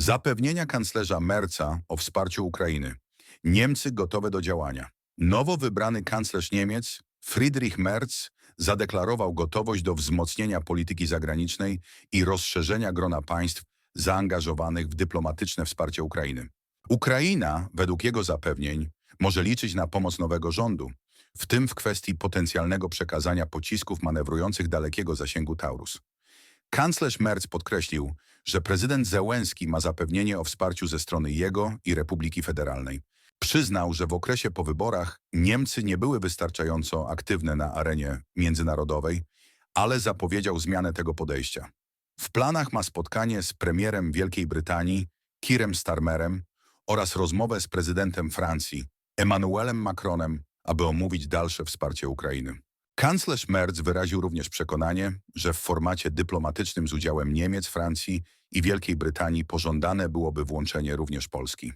Zapewnienia kanclerza Merca o wsparciu Ukrainy. Niemcy gotowe do działania. Nowo wybrany kanclerz Niemiec, Friedrich Merz, zadeklarował gotowość do wzmocnienia polityki zagranicznej i rozszerzenia grona państw zaangażowanych w dyplomatyczne wsparcie Ukrainy. Ukraina, według jego zapewnień, może liczyć na pomoc nowego rządu, w tym w kwestii potencjalnego przekazania pocisków manewrujących dalekiego zasięgu Taurus. Kanclerz Merz podkreślił, że prezydent Zełenski ma zapewnienie o wsparciu ze strony jego i Republiki Federalnej. Przyznał, że w okresie po wyborach Niemcy nie były wystarczająco aktywne na arenie międzynarodowej, ale zapowiedział zmianę tego podejścia. W planach ma spotkanie z premierem Wielkiej Brytanii, Kirem Starmerem oraz rozmowę z prezydentem Francji, Emmanuelem Macronem, aby omówić dalsze wsparcie Ukrainy. Kanclerz Merz wyraził również przekonanie, że w formacie dyplomatycznym z udziałem Niemiec, Francji i Wielkiej Brytanii pożądane byłoby włączenie również Polski.